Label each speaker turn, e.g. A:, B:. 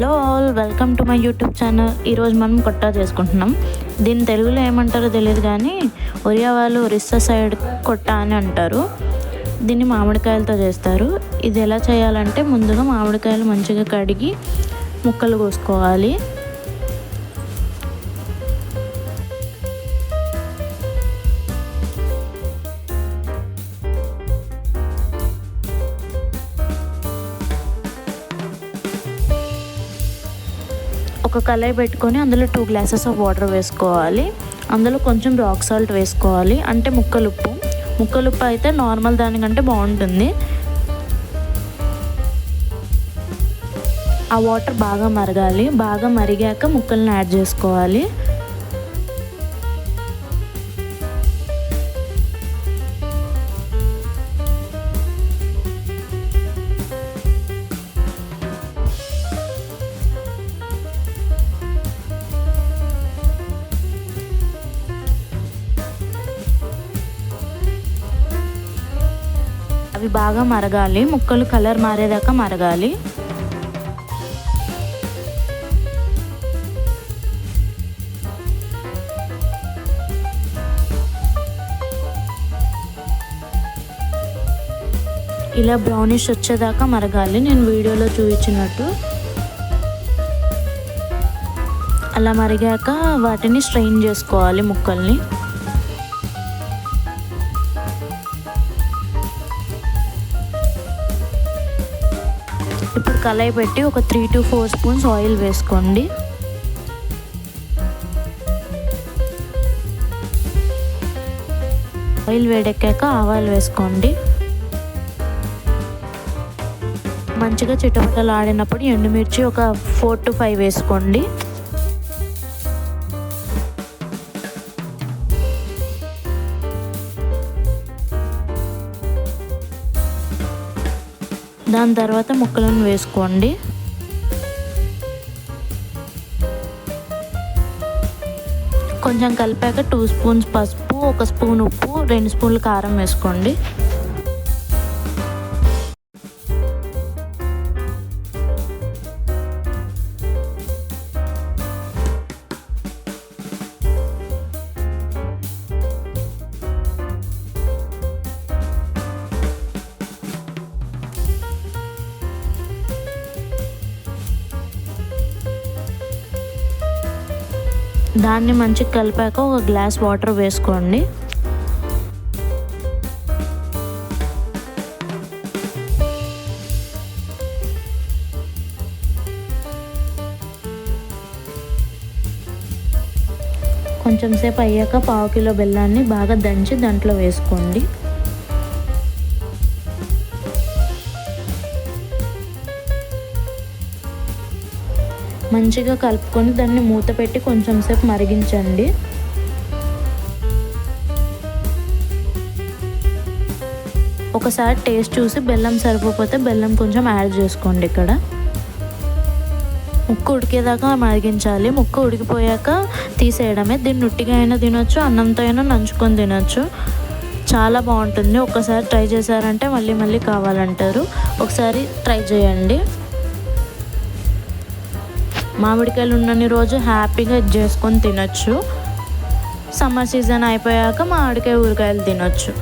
A: Hello all welcome to my YouTube channel. ఈరోజు మనం కొట్టా చేసుకుంటున్నాం. దీన్ని తెలుగులో ఏమంటారో తెలియదు కానీ ఒరియా వాళ్ళు ఒరిస్సా సైడ్ కొట్టా అని అంటారు. దీన్ని మామిడికాయలతో చేస్తారు. ఇది ఎలా చేయాలంటే ముందుగా మామిడికాయలు మంచిగా కడిగి ముక్కలు కోసుకోవాలి. ఒక కళాయి పెట్టుకొని అందులో టూ గ్లాసెస్ ఆఫ్ వాటర్ వేసుకోవాలి. అందులో కొంచెం రాక్ సాల్ట్ వేసుకోవాలి. అంటే ముక్కలుప్పు. ముక్కలుప్పు అయితే నార్మల్ దానికంటే బాగుంటుంది. ఆ వాటర్ బాగా మరగాలి. బాగా మరిగాక ముక్కలను యాడ్ చేసుకోవాలి. అవి బాగా మరగాలి. ముక్కలు కలర్ మారేదాకా మరగాలి. ఇలా బ్రౌనిష్ వచ్చేదాకా మరగాలి. నేను వీడియోలో చూపించినట్టు. అలా మరిగాక వాటిని స్ట్రెయిన్ చేసుకోవాలి ముక్కల్ని. కళాయి పెట్టి ఒక three to four spoons oil వేసుకోండి. ఆయిల్ వేడెక్కాక ఆవాలు వేసుకోండి. మంచిగా చిటపటలు ఆడినప్పుడు ఎండుమిర్చి ఒక ఫోర్ టు ఫైవ్ వేసుకోండి. దాని తర్వాత ముక్కలను వేసుకోండి. కొంచెం కలిపాక టూ స్పూన్స్ పసుపు ఒక స్పూన్ ఉప్పు రెండు స్పూన్లు కారం వేసుకోండి. దాన్ని మంచిగా కలిపాక ఒక గ్లాస్ వాటర్ వేసుకోండి. కొంచెం సేపు అయ్యాక పావు కిలో బెల్లాన్ని బాగా దంచి దాంట్లో వేసుకోండి. మంచిగా కలుపుకొని దాన్ని మూత పెట్టి కొంచెం సేపు మరిగించండి. ఒకసారి టేస్ట్ చూసి బెల్లం సరిపోతే బెల్లం కొంచెం యాడ్ చేసుకోండి ఇక్కడ. ముక్క ఉడికేదాకా మరిగించాలి. ముక్క ఉడికిపోయాక తీసేయడమే. దీన్ని ఉట్టిగా అయినా తినొచ్చు అన్నంతో అయినా నంచుకొని తినొచ్చు. చాలా బాగుంటుంది. ఒకసారి ట్రై చేశారంటే మళ్ళీ మళ్ళీ కావాలంటారు. ఒకసారి ట్రై చేయండి. మామిడికాయలు ఉన్నన్ని రోజు హ్యాపీగా చేసుకొని తినొచ్చు. సమ్మర్ సీజన్ అయిపోయాక మామిడికాయ ఊరగాయలు తినొచ్చు.